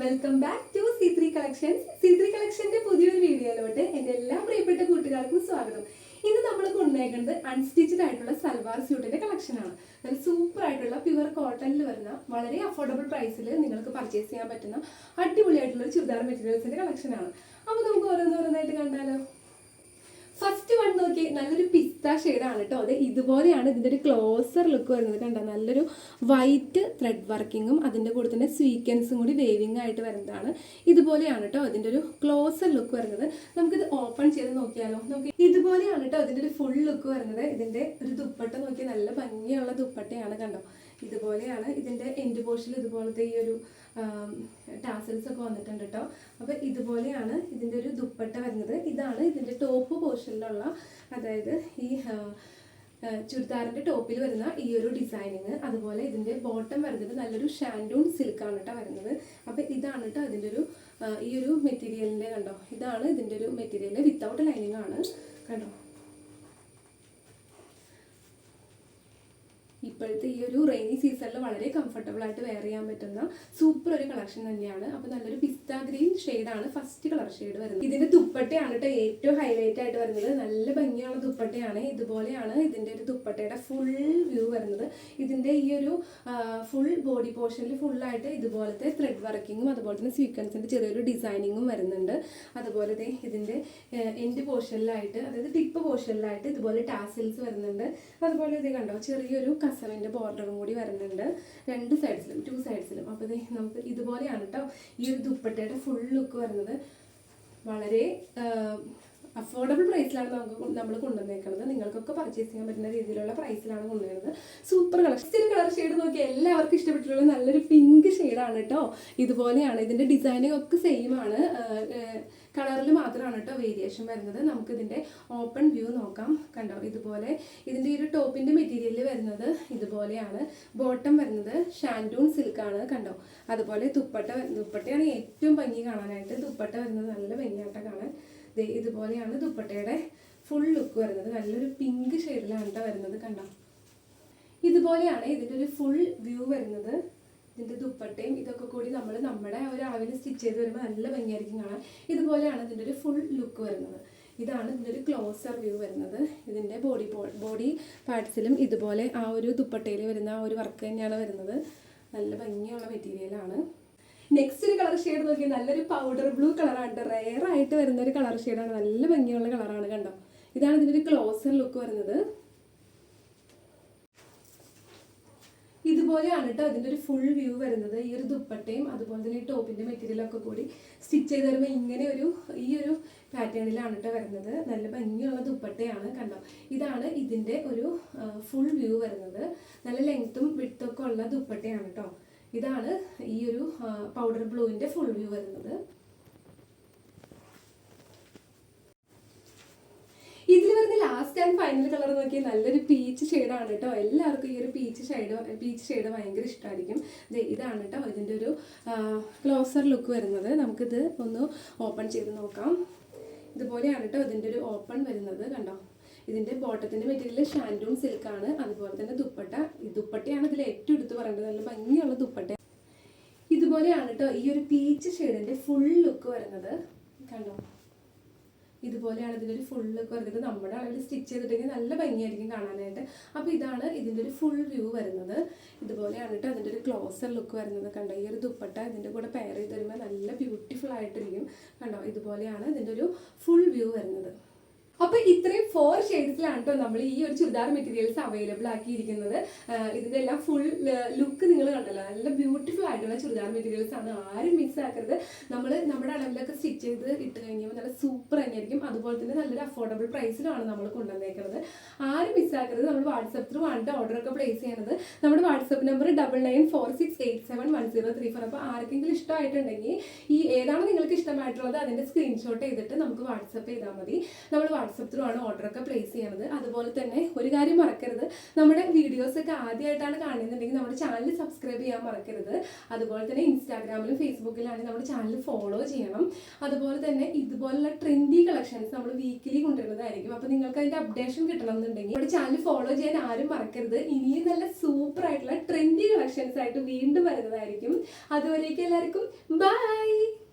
Welcome back to C three collections C three കളക്ഷന്റെ പുതിയൊരു വീഡിയോയിലോട്ട് എന്റെ എല്ലാ പ്രിയപ്പെട്ട കൂട്ടുകാർക്കും സ്വാഗതം. ഇന്ന് നമ്മൾ കൊണ്ടുവന്നേക്കുന്നത് അൺസ്റ്റിച്ചഡ് ആയിട്ടുള്ള സൽവാർ സ്യൂട്ടിന്റെ കളക്ഷനാണ് നല്ല സൂപ്പർ ആയിട്ടുള്ള പ്യുവർ കോട്ടണിൽ വരുന്ന വളരെ അഫോർഡബിൾ പ്രൈസിൽ നിങ്ങൾക്ക് പർച്ചേസ് ചെയ്യാൻ പറ്റുന്ന അടിപൊളിയായിട്ടുള്ള ചുരിദാർ മെറ്റീരിയൽസിന്റെ കളക്ഷനാണ് അപ്പോൾ നമുക്ക് ഓരോന്നോരോന്നായിട്ട് കണ്ടാലോ? നോക്കി നല്ലൊരു പിസ്ത ഷെയ്ഡാണ് കേട്ടോ അത് ഇതുപോലെയാണ് ഇതിന്റെ ഒരു ക്ലോസർ ലുക്ക് വരുന്നത് കണ്ടോ? നല്ലൊരു വൈറ്റ് ത്രെഡ് വർക്കിങ്ങും അതിന്റെ കൂടെ തന്നെ സ്വീക്കൻസും കൂടി വേവിങ് ആയിട്ട് വരുന്നതാണ്. ഇതുപോലെയാണ് കേട്ടോ അതിന്റെ ഒരു ക്ലോസർ ലുക്ക് വരുന്നത്. നമുക്കിത് ഓപ്പൺ ചെയ്ത് നോക്കിയാലോ? നമുക്ക് ഇതുപോലെയാണ് കേട്ടോ അതിന്റെ ഒരു ഫുൾ ലുക്ക് വരുന്നത്. ഇതിന്റെ ഒരു ദുപ്പട്ട നോക്കി നല്ല ഭംഗിയുള്ള ദുപ്പട്ടയാണ് കണ്ടോ? ഇതുപോലെയാണ് ഇതിന്റെ എൻഡ് പോർഷനിൽ ഇതുപോലത്തെ ഈ ഒരു ടാസൽസ് ഒക്കെ വന്നിട്ടുണ്ട് കേട്ടോ അപ്പോൾ ഇതുപോലെയാണ് ഇതിന്റെ ഒരു ദുപ്പട്ട വരുന്നത്. ഇതാണ് ഇതിന്റെ ടോപ്പ് പോർഷനിലുള്ള അതായത് ഈ ചുരിദാറിന്റെ ടോപ്പിൽ വരുന്ന ഈ ഒരു ഡിസൈനിങ് അതുപോലെ ഇതിന്റെ ബോട്ടം വരുന്നത് നല്ലൊരു ഷാൻഡൂൺ സിൽക്കാണ് കേട്ടോ വരുന്നത്. അപ്പോൾ ഇതാണ് കേട്ടോ അതിന്റെ ഒരു ഈ ഒരു മെറ്റീരിയലിന്റെ കണ്ടോ? ഇതാണ് ഇതിന്റെ ഒരു മെറ്റീരിയൽ വിത്തൗട്ട് ലൈനിങ് ആണ് കണ്ടോ ഇപ്പോഴത്തെ ഈ ഒരു റെയിനി സീസണിൽ വളരെ കംഫർട്ടബിൾ ആയിട്ട് വെയർ ചെയ്യാൻ പറ്റുന്ന സൂപ്പർ ഒരു കളക്ഷൻ തന്നെയാണ്. അപ്പോൾ നല്ലൊരു പിസ്ത ഗ്രീൻ ഷെയ്ഡാണ് ഫസ്റ്റ് കളർ ഷെയ്ഡ് വരുന്നത്. ഇതിന്റെ ദുപ്പട്ടയാണ് കേട്ടോ ഏറ്റവും ഹൈലൈറ്റ് ആയിട്ട് വരുന്നത്. നല്ല ഭംഗിയുള്ള ദുപ്പട്ടയാണ്. ഇതുപോലെയാണ് ഇതിന്റെ ഒരു ദുപ്പട്ടയുടെ ഫുൾ വ്യൂ വരുന്നത്. ഇതിന്റെ ഈ ഒരു ഫുൾ ബോഡി പോർഷനിൽ ഫുള്ളായിട്ട് ഇതുപോലത്തെ ത്രെഡ് വർക്കിങ്ങും അതുപോലെ തന്നെ സ്വീക്വൻസിന്റെ ചെറിയൊരു ഡിസൈനിങ്ങും വരുന്നുണ്ട്. അതുപോലെ ദേ ഇതിന്റെ എൻഡ് പോർഷനിലായിട്ട് അതായത് ടിപ്പ് പോർഷനിലായിട്ട് ഇതുപോലെ ടാസിൽസ് വരുന്നുണ്ട്. അതുപോലെ ഇത് കണ്ടോ ചെറിയൊരു കസവിന്റെ ബോർഡറും കൂടി വരുന്നുണ്ട്. രണ്ട് സൈഡ്സിലും ടു സൈഡ്സിലും അപ്പോൾ നമുക്ക് ഇതുപോലെയാണ് കേട്ടോ ഈ ഒരു ദുപ്പട്ടയുടെ ഫുൾ ലുക്ക് വരുന്നത്. വളരെ അഫോർഡബിൾ പ്രൈസിലാണ് നമുക്ക് നമ്മൾ കൊണ്ടുവന്നേക്കുന്നത് നിങ്ങൾക്കൊക്കെ പർച്ചേസ് ചെയ്യാൻ പറ്റുന്ന രീതിയിലുള്ള പ്രൈസിലാണ് കൊണ്ടുവരുന്നത്. സൂപ്പർ കളർ ഇച്ചിരി കളർ ഷെയ്ഡ് നോക്കി എല്ലാവർക്കും ഇഷ്ടപ്പെട്ടിട്ടുള്ള നല്ലൊരു പിങ്ക് ഷെയ്ഡാണ് കേട്ടോ ഇതുപോലെയാണ്. ഇതിന്റെ ഡിസൈനിങ് ഒക്കെ സെയിം ആണ്. കളറിൽ മാത്രമാണ് കേട്ടോ വേരിയേഷൻ വരുന്നത്. നമുക്ക് ഇതിന്റെ ഓപ്പൺ വ്യൂ നോക്കാം. കണ്ടോ? ഇതുപോലെ ഇതിന്റെ ഈ ഒരു ടോപ്പിന്റെ മെറ്റീരിയൽ വരുന്നത് ഇതുപോലെയാണ്. ബോട്ടം വരുന്നത് ഷാൻഡൂൺ സിൽക്കാണ് കണ്ടോ? അതുപോലെ ദുപ്പട്ട ദുപ്പട്ടയാണ് ഏറ്റവും ഭംഗി കാണാനായിട്ട് ദുപ്പട്ട വരുന്നത്. നല്ല ഭംഗിയായിട്ട് കാണാൻ. ഇതുപോലെയാണ് ദുപ്പട്ടയുടെ ഫുൾ ലുക്ക് വരുന്നത്. നല്ലൊരു പിങ്ക് ഷെയ്ഡിലാണ് കേട്ടോ വരുന്നത് കണ്ടോ? ഇതുപോലെയാണ് ഇതിന്റെ ഒരു ഫുൾ വ്യൂ വരുന്നത്. ഇതിന്റെ ദുപ്പട്ടയും ഇതൊക്കെ കൂടി നമ്മൾ നമ്മുടെ ഒരു അളവിൽ സ്റ്റിച്ച് ചെയ്ത് വരുമ്പോൾ നല്ല ഭംഗിയായിരിക്കും കാണാൻ. ഇതുപോലെയാണ് ഇതിന്റെ ഒരു ഫുൾ ലുക്ക് വരുന്നത്. ഇതാണ് ഇതിന്റെ ഒരു ക്ലോസർ വ്യൂ വരുന്നത്. ഇതിന്റെ ബോഡി ബോഡി പാർട്സിലും ഇതുപോലെ ആ ഒരു ദുപ്പട്ടയിൽ വരുന്ന ആ ഒരു വർക്ക് തന്നെയാണ് വരുന്നത്. നല്ല ഭംഗിയുള്ള മെറ്റീരിയലാണ് നെക്സ്റ്റ് ഒരു കളർ ഷെയ്ഡ് നോക്കി നല്ലൊരു പൗഡർ ബ്ലൂ കളറാണ് റെയർ ആയിട്ട് വരുന്ന ഒരു കളർ ഷെയ്ഡാണ് നല്ല ഭംഗിയുള്ള കളറാണ് കണ്ടോ? ഇതാണ് ഇതിന്റെ ഒരു ക്ലോസർ ലുക്ക് വരുന്നത്. ഇതുപോലെയാണ് കേട്ടോ അതിന്റെ ഒരു ഫുൾ വ്യൂ വരുന്നത്. ഈ ഒരു ദുപ്പട്ടയും അതുപോലെ തന്നെ ഈ ടോപ്പിന്റെ മെറ്റീരിയലൊക്കെ കൂടി സ്റ്റിച്ച് ചെയ്ത് വരുമ്പോൾ ഇങ്ങനെ ഒരു ഈ ഒരു പാറ്റേണിലാണ് കേട്ടോ വരുന്നത്. നല്ല ഭംഗിയുള്ള ദുപ്പട്ടയാണ് കണ്ടോ? ഇതാണ് ഇതിന്റെ ഒരു ഫുൾ വ്യൂ വരുന്നത്. നല്ല ലെങ്ത്തും വിട്ടൊക്കെ ഉള്ള ദുപ്പട്ടയാണ് കേട്ടോ ഇതാണ് ഈ ഒരു പൗഡർ ബ്ലൂവിന്റെ ഫുൾ വ്യൂ വരുന്നത്. ഇതിൽ വരുന്ന ലാസ്റ്റ് ആൻഡ് ഫൈനൽ കളർ നോക്കിയാൽ നല്ലൊരു പീച്ച് ഷെയ്ഡാണ് കേട്ടോ. എല്ലാവർക്കും ഈ ഒരു പീച്ച് ഷെയ്ഡ് പീച്ച് ഷെയ്ഡ് ഭയങ്കര ഇഷ്ടമായിരിക്കും. ഇതാണ് കേട്ടോ ഇതിന്റെ ഒരു ക്ലോസർ ലുക്ക് വരുന്നത്. നമുക്കിത് ഒന്ന് ഓപ്പൺ ചെയ്ത് നോക്കാം. ഇതുപോലെയാണ് കേട്ടോ ഇതിന്റെ ഒരു ഓപ്പൺ വരുന്നത്. കണ്ടോ? ഇതിന്റെ ബോട്ടത്തിന്റെ മെറ്റീരിയൽ ഷാൻഡൂൺ സിൽക്കാണ് അതുപോലെ തന്നെ ദുപ്പട്ട. ദുപ്പട്ടയാണ് ഇതിൽ ഏറ്റവും എടുത്ത് പറയേണ്ടത്. നല്ല ഭംഗിയുള്ള ദുപ്പട്ട. ഇതുപോലെയാണ് കേട്ടോ ഈ ഒരു പീച്ച് ഷെയ്ഡിന്റെ ഫുൾ ലുക്ക് വരുന്നത്. കണ്ടോ? ഇതുപോലെയാണ് ഇതിന്റെ ഒരു ഫുൾ ലുക്ക് വരുന്നത്. നമ്മുടെ അളവിൽ സ്റ്റിച്ച് ചെയ്തിട്ടുണ്ടെങ്കിൽ നല്ല ഭംഗിയായിരിക്കും കാണാനായിട്ട്. അപ്പോൾ ഇതാണ് ഇതിന്റെ ഒരു ഫുൾ വ്യൂ വരുന്നത്. ഇതുപോലെയാണ് കേട്ടോ അതിന്റെ ഒരു ക്ലോസർ ലുക്ക് വരുന്നത്. കണ്ടോ? ഈ ഒരു ദുപ്പട്ട ഇതിന്റെ കൂടെ പെയർ ചെയ്ത് വരുമ്പോൾ നല്ല ബ്യൂട്ടിഫുൾ ആയിട്ടിരിക്കും. കണ്ടോ? ഇതുപോലെയാണ് ഇതിന്റെ ഒരു ഫുൾ വ്യൂ വരുന്നത്. അപ്പോൾ ഇത്രയും ഫോർ ഷെയ്ഡ്സിലാണ് കേട്ടോ നമ്മൾ ഈ ഒരു ചുരിദാർ മെറ്റീരിയൽസ് അവൈലബിൾ ആക്കിയിരിക്കുന്നത്. ഇതിന്റെ എല്ലാം ഫുൾ ലുക്ക് നിങ്ങൾ കണ്ടല്ലോ. നല്ല ബ്യൂട്ടിഫുൾ ആയിട്ടുള്ള ചുരിദാർ മെറ്റീരിയൽസ് ആണ്. ആരും മിക്സ് ആക്കരുത്. നമ്മൾ നമ്മുടെ അളവിലൊക്കെ സ്റ്റിച്ച് ചെയ്ത് ഇട്ട് കഴിഞ്ഞാൽ നല്ല സൂപ്പർ തന്നെയായിരിക്കും. അതുപോലെ തന്നെ നല്ലൊരു അഫോർഡബിൾ പ്രൈസിലാണ് നമ്മൾ കൊണ്ടുവന്നേക്കുന്നത് ആരും മിസ് ആക്കരുത്. നമ്മൾ വാട്സപ്പ് ത്രൂ ആണ് ഓർഡർ ഒക്കെ പ്ലേസ് ചെയ്യണത്. നമ്മുടെ WhatsApp number double nine four six eight seven one zero three four അപ്പോൾ ആർക്കെങ്കിലും ഇഷ്ടമായിട്ടുണ്ടെങ്കിൽ ഈ ഏതാണ് നിങ്ങൾക്ക് ഇഷ്ടമായിട്ടുള്ളത് അതിന്റെ സ്ക്രീൻഷോട്ട് ചെയ്തിട്ട് നമുക്ക് വാട്സപ്പ് ചെയ്താൽ മതി. നമ്മൾ വാട്സപ്പ് ത്രൂ ആണ് ഓർഡർ ഒക്കെ പ്ലേസ് ചെയ്യണത്. അതുപോലെ തന്നെ ഒരു കാര്യം മറക്കരുത്. നമ്മുടെ വീഡിയോസൊക്കെ ആദ്യമായിട്ടാണ് കാണുന്നുണ്ടെങ്കിൽ നമ്മുടെ ചാനൽ സബ്സ്ക്രൈബ് ചെയ്യാൻ മറക്കരുത്. അതുപോലെ തന്നെ ഇൻസ്റ്റാഗ്രാമിലും ഫേസ്ബുക്കിലാണെങ്കിൽ നമ്മുടെ ചാനൽ ഫോളോ ചെയ്യണം. അതുപോലെ തന്നെ ഇതുപോലുള്ള ട്രെൻഡി കളക്ഷൻസ് നമ്മൾ വീക്കിലി കൊണ്ടുവരുന്നതായിരിക്കും. അപ്പോൾ നിങ്ങൾക്ക് അതിന്റെ അപ്ഡേഷൻ കിട്ടണം എന്നുണ്ടെങ്കിൽ നമ്മുടെ ചാനൽ ഫോളോ ചെയ്യാൻ ആരും മറക്കരുത്. ഇനിയും നല്ല സൂപ്പർ ആയിട്ടുള്ള ട്രെൻഡി കളക്ഷൻസ് ആയിട്ട് വീണ്ടും വരുന്നതായിരിക്കും. അതുവരേക്കും എല്ലാവർക്കും ബൈ